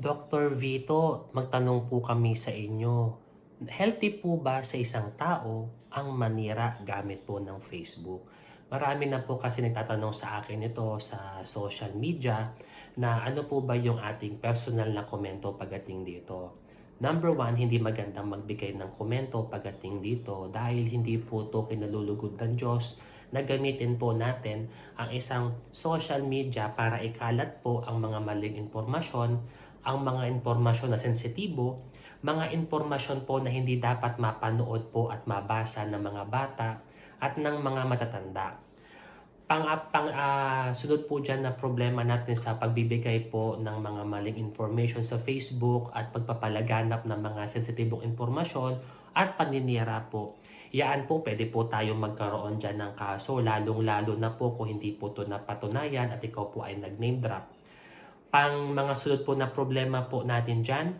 Dr. Vito, magtanong po kami sa inyo. Healthy po ba sa isang tao ang manira gamit po ng Facebook? Marami na po kasi nagtatanong sa akin ito sa social media na ano po ba yung ating personal na komento pagdating dito. Number one, hindi magandang magbigay ng komento pagdating dito dahil hindi po ito kinalulugod ng Diyos na gamitin po natin ang isang social media para ikalat po ang mga maling impormasyon, ang mga impormasyon na sensitibo, mga impormasyon po na hindi dapat mapanood po at mabasa ng mga bata at ng mga matatanda. Pang, pang ah, sunod po dyan na problema natin sa pagbibigay po ng mga maling information sa Facebook at pagpapalaganap ng mga sensitibong impormasyon at paninira po. Yaan po, pwede po tayo magkaroon dyan ng kaso, lalong-lalo na po kung hindi po ito napatunayan at ikaw po ay nag-name drop. Pang mga sunod po na problema po natin dyan,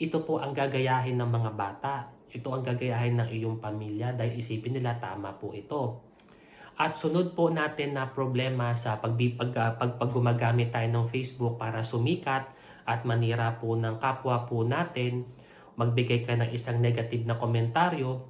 ito po ang gagayahin ng mga bata. Ito ang gagayahin ng iyong pamilya dahil isipin nila tama po ito. At sunod po natin na problema sa pag, pag, pag, pag gumagamit tayo ng Facebook para sumikat at manira po ng kapwa po natin, magbigay ka ng isang negative na komentaryo,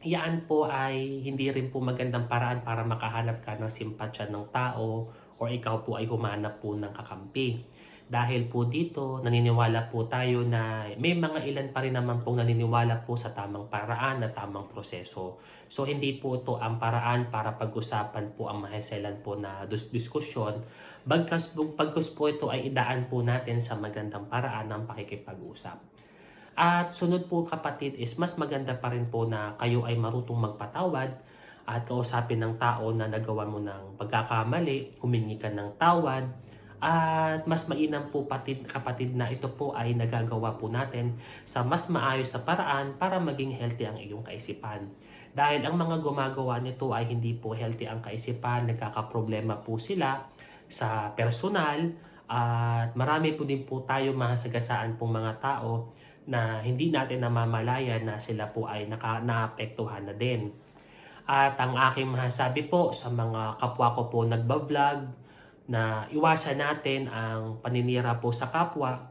yan po ay hindi rin po magandang paraan para makahanap ka ng simpatsya ng tao or ikaw po ay humanap po ng kakampi. Dahil po dito, naniniwala po tayo na may mga ilan pa rin naman pong naniniwala po sa tamang paraan na tamang proseso. So hindi po ito ang paraan para pag-usapan po ang maheselan po na dus- diskusyon. Bagkas, pagkus po ito ay idaan po natin sa magandang paraan ng pakikipag-usap. At sunod po kapatid is mas maganda pa rin po na kayo ay marutong magpatawad at kausapin ng tao na nagawa mo ng pagkakamali, humingi ka ng tawad, at mas mainam po patid, kapatid na ito po ay nagagawa po natin sa mas maayos na paraan para maging healthy ang iyong kaisipan. Dahil ang mga gumagawa nito ay hindi po healthy ang kaisipan, nagkakaproblema po sila sa personal at marami po din po tayo masagasaan pong mga tao na hindi natin namamalayan na sila po ay naka, naapektuhan na din. At ang aking masasabi po sa mga kapwa ko po nagbablog, na iwasan natin ang paninira po sa kapwa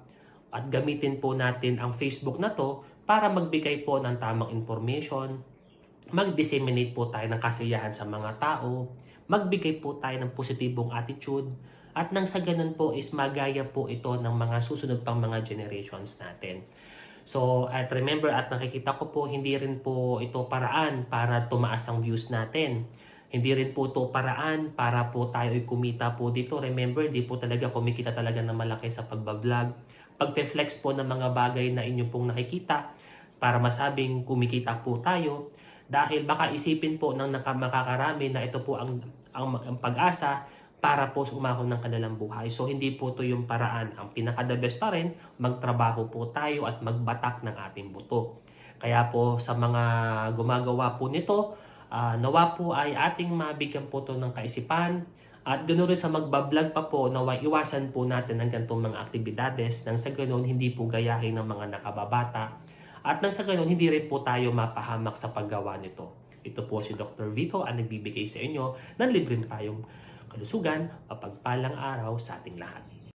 at gamitin po natin ang Facebook na to para magbigay po ng tamang information, mag-disseminate po tayo ng kasiyahan sa mga tao, magbigay po tayo ng positibong attitude, at nang sa ganun po is magaya po ito ng mga susunod pang mga generations natin. So, at remember at nakikita ko po, hindi rin po ito paraan para tumaas ang views natin. Hindi rin po ito paraan para po tayo ay kumita po dito. Remember, di po talaga kumikita talaga ng malaki sa pagbablog. Pagpe-flex po ng mga bagay na inyo pong nakikita para masabing kumikita po tayo. Dahil baka isipin po ng naka- makakarami na ito po ang, ang, ang pag-asa para po umahon ng kanilang buhay. So hindi po ito yung paraan. Ang pinaka-the best pa rin, magtrabaho po tayo at magbatak ng ating buto. Kaya po sa mga gumagawa po nito, Ah, nawa po ay ating mabigyan po to ng kaisipan at ganoon rin sa magbablog pa po nawa iwasan po natin ang ganitong mga aktibidades nang sa ganoon hindi po gayahin ng mga nakababata at nang sa ganoon hindi rin po tayo mapahamak sa paggawa nito. Ito po si Dr. Vito ang nagbibigay sa inyo ng libreng tayong kalusugan, mapagpalang araw sa ating lahat.